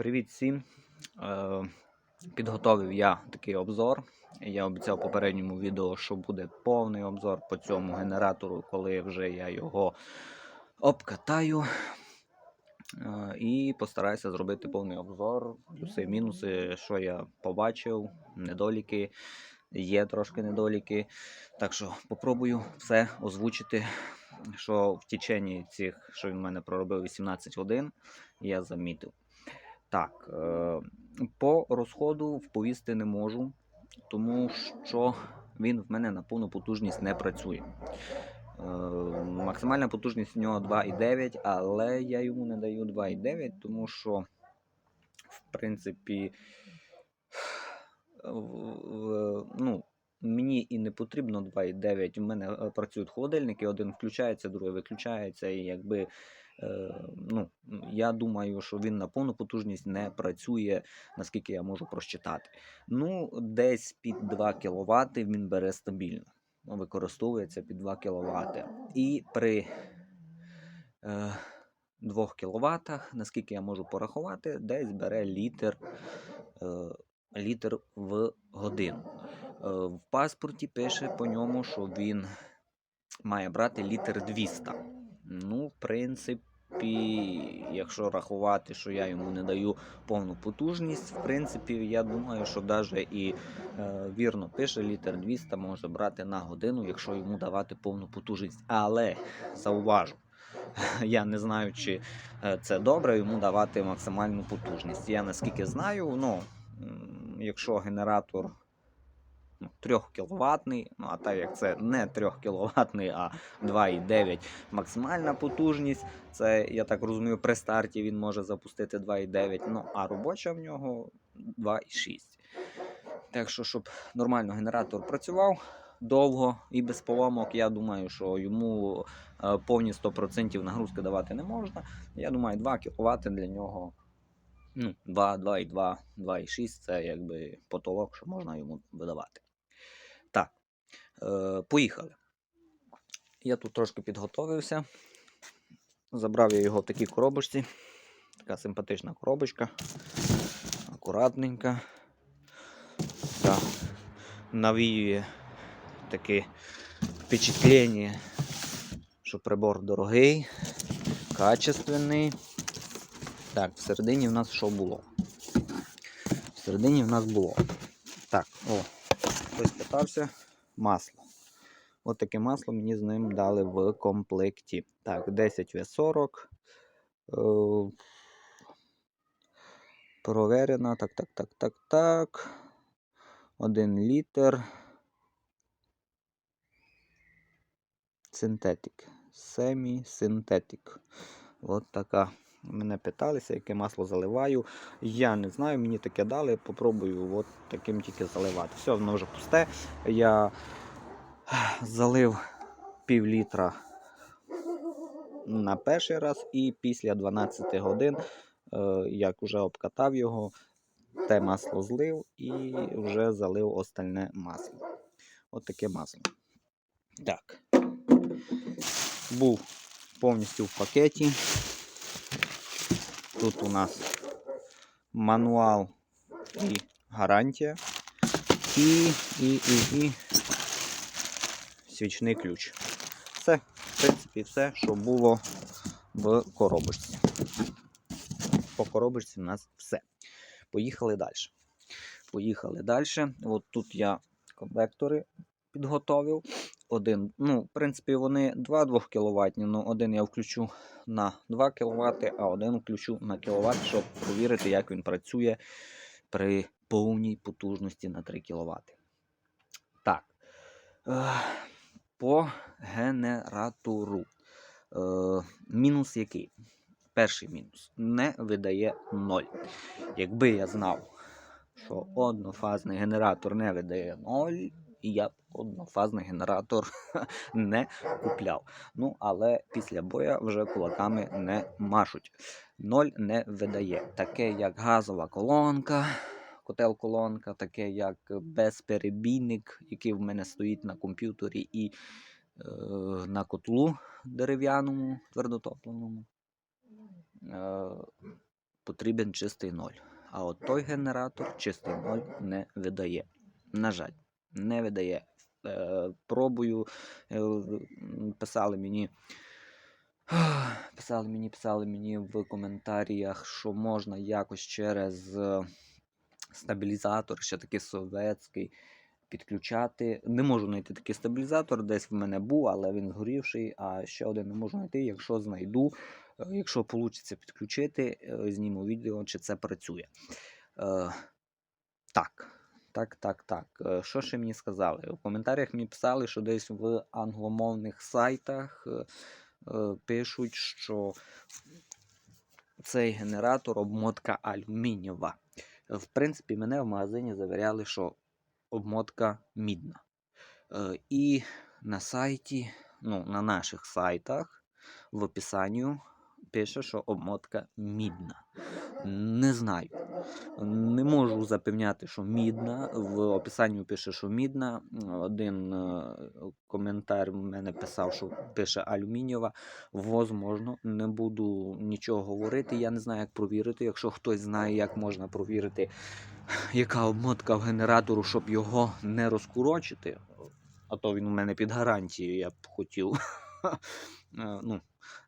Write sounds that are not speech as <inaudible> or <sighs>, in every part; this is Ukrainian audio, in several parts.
Привіт всім! Е, Підготовив я такий обзор. Я обіцяв в попередньому відео, що буде повний обзор по цьому генератору, коли вже я його обкатаю. Е, І постараюся зробити повний обзор, плюси, мінуси, що я побачив, недоліки. Є трошки недоліки. Так що попробую все озвучити, що в течені цих, що він в мене проробив 18 годин, я замітив. Так, е, по розходу вповісти не можу, тому що він в мене на повну потужність не працює. Е, Максимальна потужність у нього 2,9, але я йому не даю 2,9, тому що, в принципі, ну, мені і не потрібно 2,9. У мене е, працюють холодильники, один включається, другий виключається, і якби. Е, ну, я думаю, що він на повну потужність не працює, наскільки я можу просчитати. Ну, десь під 2 кВт він бере стабільно. Ну, Використовується під 2 кВт. І при е, 2 кВт, наскільки я можу порахувати, десь бере літр, е, літр в годину. Е, в паспорті пише по ньому, що він має брати літр 200. Ну, в принципі, якщо рахувати, що я йому не даю повну потужність, в принципі, я думаю, що навіть і е, вірно пише, літр 200 може брати на годину, якщо йому давати повну потужність. Але зауважу, <laughs> я не знаю, чи е, це добре йому давати максимальну потужність. Я наскільки знаю, ну, якщо генератор ну, 3 кВт, ну а так як це не 3 кВт, а 2,9 максимальна потужність, це, я так розумію, при старті він може запустити 2,9, ну а робоча в нього 2,6. Так що, щоб нормально генератор працював довго і без поломок, я думаю, що йому е, повні 100% нагрузки давати не можна. Я думаю, 2 кВт для нього. Ну, 2, 2,2, 2,6 це якби потолок, що можна йому видавати. Е, поїхали. Я тут трошки підготовився. Забрав я його в такій коробочці. Така симпатична коробочка. Акуратненька. Та навіює таке впечатлення, що прибор дорогий, качественний. Так, всередині в нас що було? Всередині в нас було. Так, о, хтось питався. Масло. От таке масло мені з ним дали в комплекті. Так, 10 В40. Е, Проверено. Так, так, так, так, так. 1 літр. Синтетик. Семі-синтетик. От така. Мене питалися, яке масло заливаю. Я не знаю, мені таке дали. Попробую от таким тільки заливати. Все, воно вже пусте. Я залив пів літра на перший раз, і після 12 годин, е, як вже обкатав його, те масло злив і вже залив остальне масло. От таке масло. Так. Був повністю в пакеті. Тут у нас мануал і гарантія. І, і, і, і свічний ключ. Все, в принципі, все, що було в коробочці. По коробочці в нас все. Поїхали далі. Поїхали далі. От тут я конвектори підготовив. Один, ну, в принципі, вони 2 2 кВт, ну один я включу на 2 кВт, а один включу на кВт, щоб провірити, як він працює при повній потужності на 3 кВт. Так. Е, По генератору. Е, Мінус який? Перший мінус. Не видає 0. Якби я знав, що однофазний генератор не видає 0, я б однофазний генератор <laughs> не купляв. Ну, але після боя вже кулаками не машуть. Ноль не видає. Таке, як газова колонка, котел-колонка, таке, як безперебійник, який в мене стоїть на комп'ютері і е, на котлу дерев'яному, твердотопленому. Е, потрібен чистий ноль. А от той генератор чистий ноль не видає. На жаль, не видає. Е, пробую, е, писали мені. <sighs> Писали мені, писали мені в коментарях, що можна якось через е, стабілізатор, ще такий совєтський, підключати. Не можу знайти такий стабілізатор, десь в мене був, але він згорівший, а ще один не можу знайти. Якщо знайду, якщо вийде підключити, зніму відео, чи це працює. Так, так, так, так. Е, Що ще мені сказали? У коментарях мені писали, що десь в англомовних сайтах е, е, пишуть, що цей генератор обмотка алюмінієва. В принципі, мене в магазині завіряли, що обмотка мідна. І на сайті, ну, на наших сайтах в описанні пише, що обмотка мідна. Не знаю. Не можу запевняти, що мідна. В описанні пише, що мідна. Один е, коментар в мене писав, що пише алюмінієва. Возможно, не буду нічого говорити. Я не знаю, як провірити. Якщо хтось знає, як можна провірити, яка обмотка в генератору, щоб його не розкурочити. А то він у мене під гарантією, я б хотів <laughs> е, ну,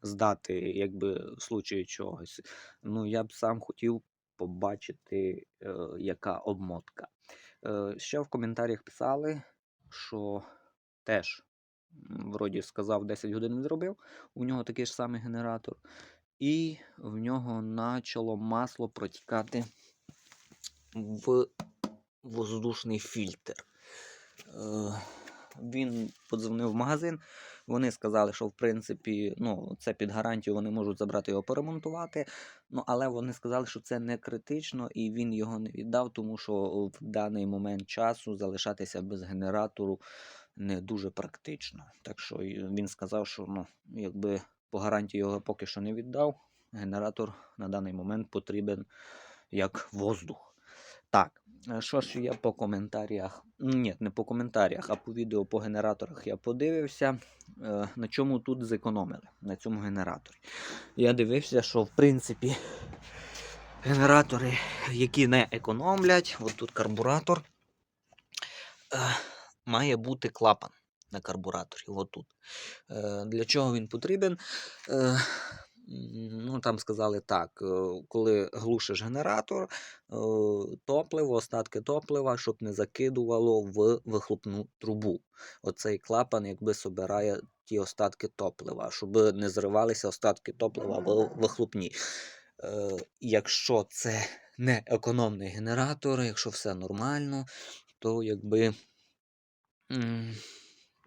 здати, якби в случаї чогось. Ну, я б сам хотів побачити, е, яка обмотка. Е, ще в коментарях писали, що теж, вроді сказав, 10 годин зробив, у нього такий ж самий генератор, і в нього почало масло протікати в воздушний фільтр. Е, він подзвонив в магазин. Вони сказали, що в принципі ну, це під гарантію, вони можуть забрати його поремонтувати. Ну, але вони сказали, що це не критично, і він його не віддав, тому що в даний момент часу залишатися без генератору не дуже практично. Так що він сказав, що ну, якби по гарантії його поки що не віддав, генератор на даний момент потрібен як воздух. Так, що ж я по коментарях? Ні, не по коментарях, а по відео по генераторах я подивився. е, На чому тут зекономили на цьому генераторі. Я дивився, що в принципі генератори, які не економлять, от тут карбуратор, е, має бути клапан на карбураторі. От. Е, Для чого він потрібен? Там сказали так, е, коли глушиш генератор, е, топливо, остатки топлива, щоб не закидувало в вихлопну трубу. Оцей клапан якби собирає ті остатки топлива, щоб не зривалися остатки топлива в вихлопні. Е, Якщо це не економний генератор, якщо все нормально, то якби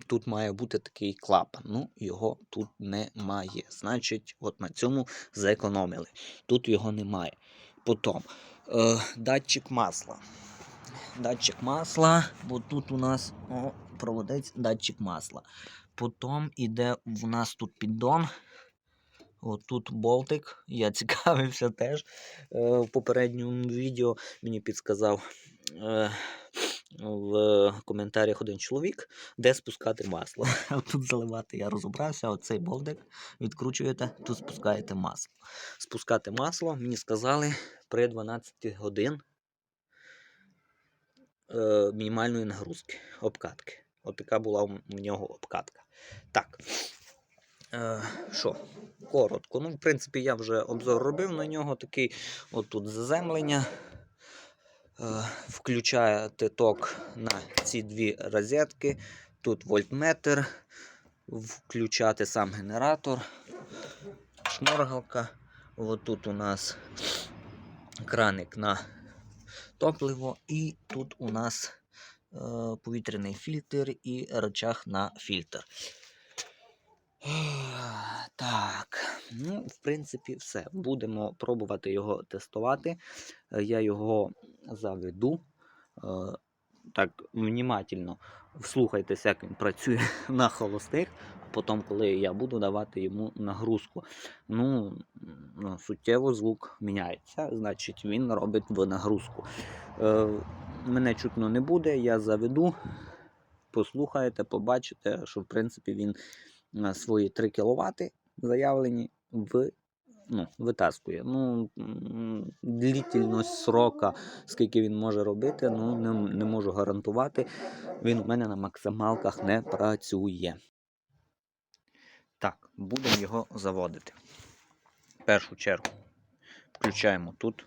тут має бути такий клапан. Ну, його тут немає. Значить, от на цьому зекономили. Тут його немає. Потім е, датчик масла. Датчик масла. Бо тут у нас о, проводець датчик масла. Потім іде в нас тут піддон. От тут болтик. Я цікавився теж е, в попередньому відео. Мені підсказав е, в коментарях один чоловік, де спускати масло. <laughs> Тут заливати я розібрався. Оцей болтик відкручуєте, тут спускаєте масло. Спускати масло, мені сказали, при 12 годин е, мінімальної нагрузки, обкатки. От така була у нього обкатка. Так. Е, Що? Коротко. Ну, в принципі, я вже обзор робив на нього. Такий отут заземлення. Е, Включаєте ток на ці дві розетки. Тут вольтметр. Включати сам генератор. Шморгалка. От тут у нас краник на топливо, і тут у нас е, повітряний фільтр і рычаг на фільтр. Так, ну, в принципі, все. Будемо пробувати його тестувати. Е, Я його заведу. Е, Так, внімательно вслухайтеся, як він працює <laughs> на холостих, а потім, коли я буду давати йому нагрузку. Ну, суттєво звук міняється, значить він робить в нагрузку. Е, Мене чутно не буде, я заведу, послухаєте, побачите, що в принципі він свої 3 кВт заявлені в, ну, витаскує. Ну, м, длительність срока, скільки він може робити, ну не, не можу гарантувати. Він у мене на максималках не працює. Так, будемо його заводити. В першу чергу включаємо тут.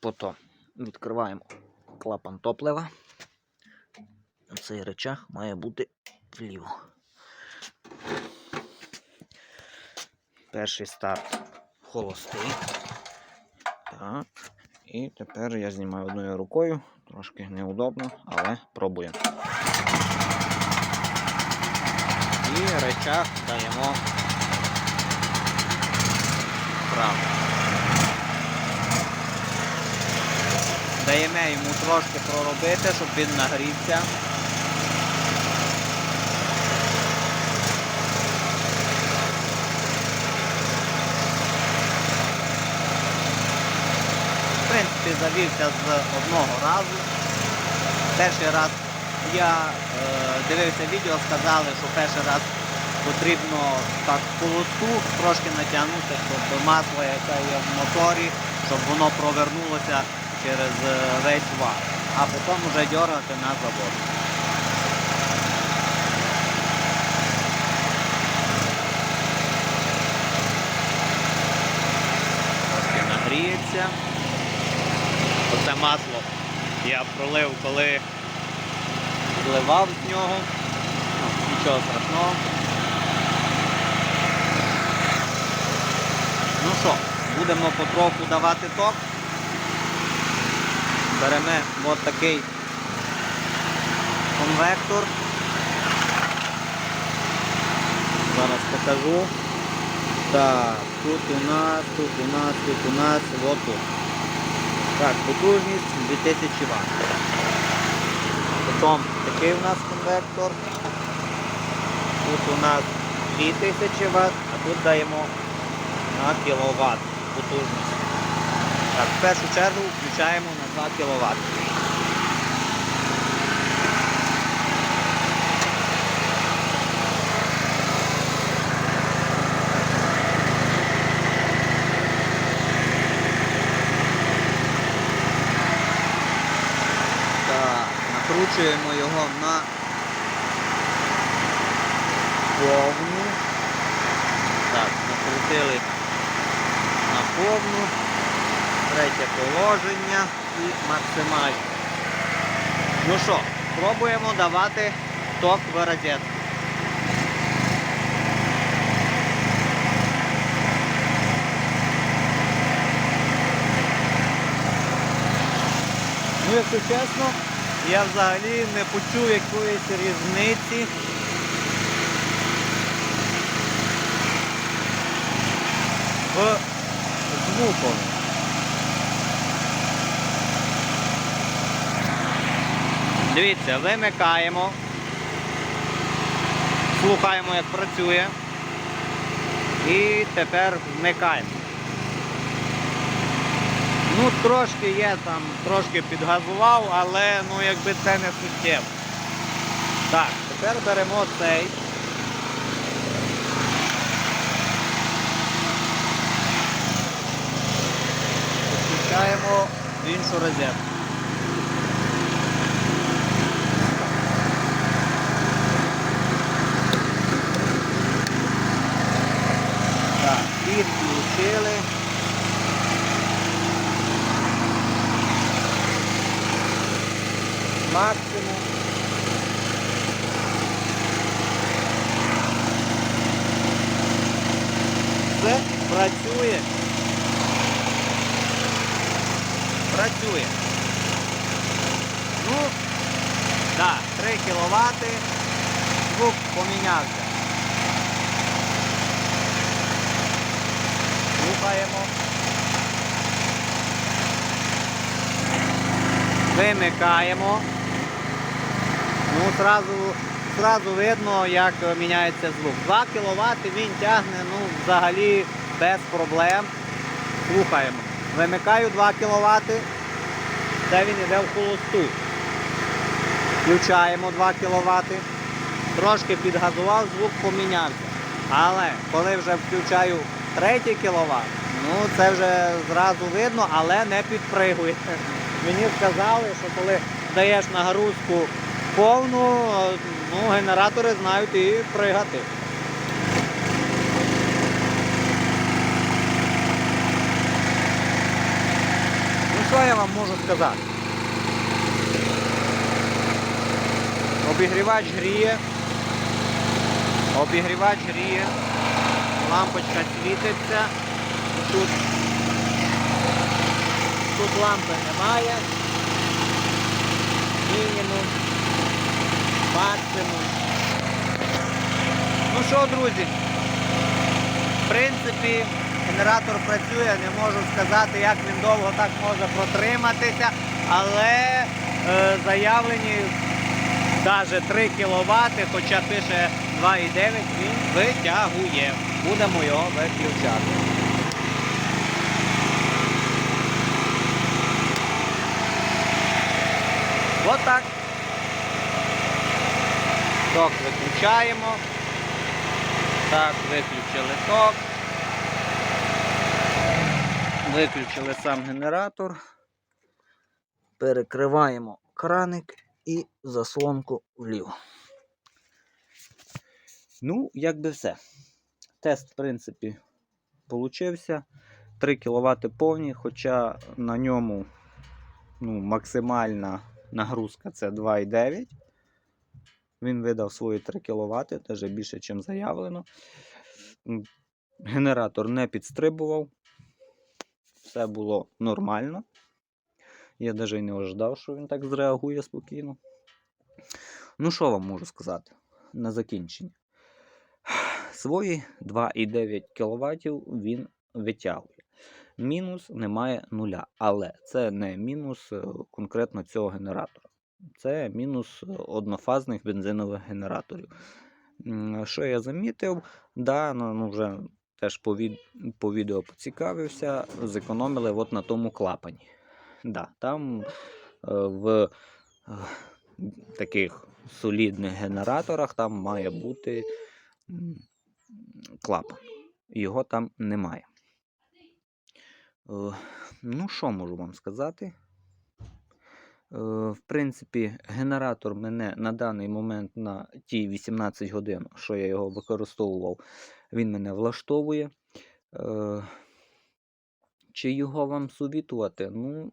Потім відкриваємо клапан топлива. Цей речах має бути вліво. Перший старт холостий. Так. І тепер я знімаю одною рукою. Трошки неудобно, але пробуємо. І речах даємо вправо. Даємо йому трошки проробити, щоб він нагрівся. В принципі, завівся з одного разу. Перший раз я е, дивився відео, сказали, що перший раз потрібно так холосту трошки натягнути, щоб масло, яке є в моторі, щоб воно провернулося через е, весь вар, а потім вже дергати на завод. Масло я пролив, коли зливав з нього. Ну, Нічого страшного. Ну що, будемо потроху давати ток. Беремо от такий конвектор. Зараз покажу. Так, тут у нас, тут у нас, тут у нас, от тут. Так, потужність 2000 Вт. Потім такий у нас конвектор. Тут у нас 2000 Вт, а тут даємо на кВт потужність. Так, в першу чергу включаємо на 2 кВт. Так, накручуємо його на повну. Так, накрутили на повну. Третє положення і максимально. Ну що, пробуємо давати ток в розетку. Ну, якщо чесно, я взагалі не почув якоїсь різниці. В звуку. Дивіться, вимикаємо, слухаємо, як працює. І тепер вмикаємо. Ну, трошки є там, трошки підгазував, але ну якби це не суттєво. Так, тепер беремо цей. Включаємо в іншу розетку. Так, підключили. Максимум. Все працює. Працює. Ну, так, 3 кВт. Звук помінявся. Слухаємо. Вимикаємо. Ну, сразу, сразу видно, як міняється звук. 2 кВт він тягне ну, взагалі без проблем. Слухаємо. Вимикаю 2 кВт. Це він йде в холосту. Включаємо 2 кВт. Трошки підгазував, звук помінявся. Але коли вже включаю 3 кВт, Ну, це вже зразу видно, але не підпригує. <laughs> Мені сказали, що коли даєш нагрузку повну, ну, генератори знають і пригати. Що я вам можу сказати? Обігрівач гріє. Обігрівач гріє. Лампочка світиться. Тут, тут лампи немає. Мінімум. Максимум. Ну що, друзі? В принципі, генератор працює, не можу сказати, як він довго так може протриматися, але е, заявлені навіть 3 кВт, хоча пише 2,9, він витягує. Будемо його виключати. От так. Ток виключаємо. Так, виключили ток. Виключили сам генератор. Перекриваємо краник і заслонку вліво. Ну, як би все. Тест, в принципі, получився. 3 кВт повні, хоча на ньому ну, максимальна нагрузка це 2,9. Він видав свої 3 кВт, теж більше, ніж заявлено. Генератор не підстрибував. Все було нормально. Я навіть не ожидав, що він так зреагує спокійно. Ну, що вам можу сказати на закінчення? Свої 2,9 кВт він витягує. Мінус немає нуля. Але це не мінус е, конкретно цього генератора. Це мінус е, однофазних бензинових генераторів. Що я замітив? Да, ну, ну, вже теж по, від... по відео поцікавився, зекономили от на тому клапані. Да, там е, в е, таких солідних генераторах там має бути клапан. Його там немає. Е, Ну, що можу вам сказати? В принципі, генератор мене на даний момент на ті 18 годин, що я його використовував, він мене влаштовує. Е, Чи його вам совітувати? Ну,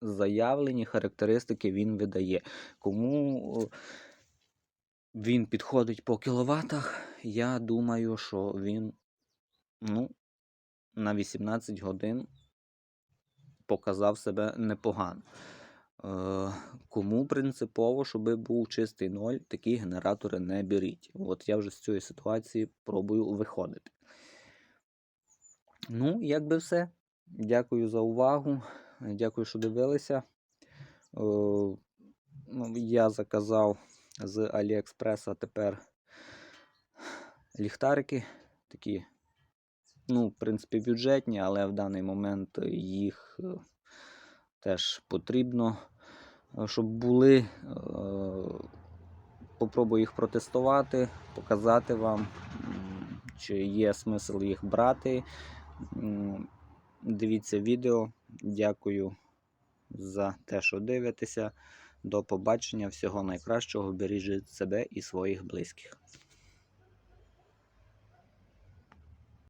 заявлені характеристики він видає. Кому е, він підходить по кіловатах, я думаю, що він ну, на 18 годин показав себе непогано. Е, Кому принципово, щоб був чистий ноль, такі генератори не беріть. От я вже з цієї ситуації пробую виходити. Ну, якби все. Дякую за увагу. Дякую, що дивилися. Е, ну, Я заказав з Аліекспреса тепер ліхтарики. Такі, ну, в принципі, бюджетні, але в даний момент їх е, теж потрібно, е, щоб були. Е, Попробую їх протестувати, показати вам, чи є смисл їх брати. Дивіться відео. Дякую за те, що дивитеся. До побачення. Всього найкращого. Бережіть себе і своїх близьких.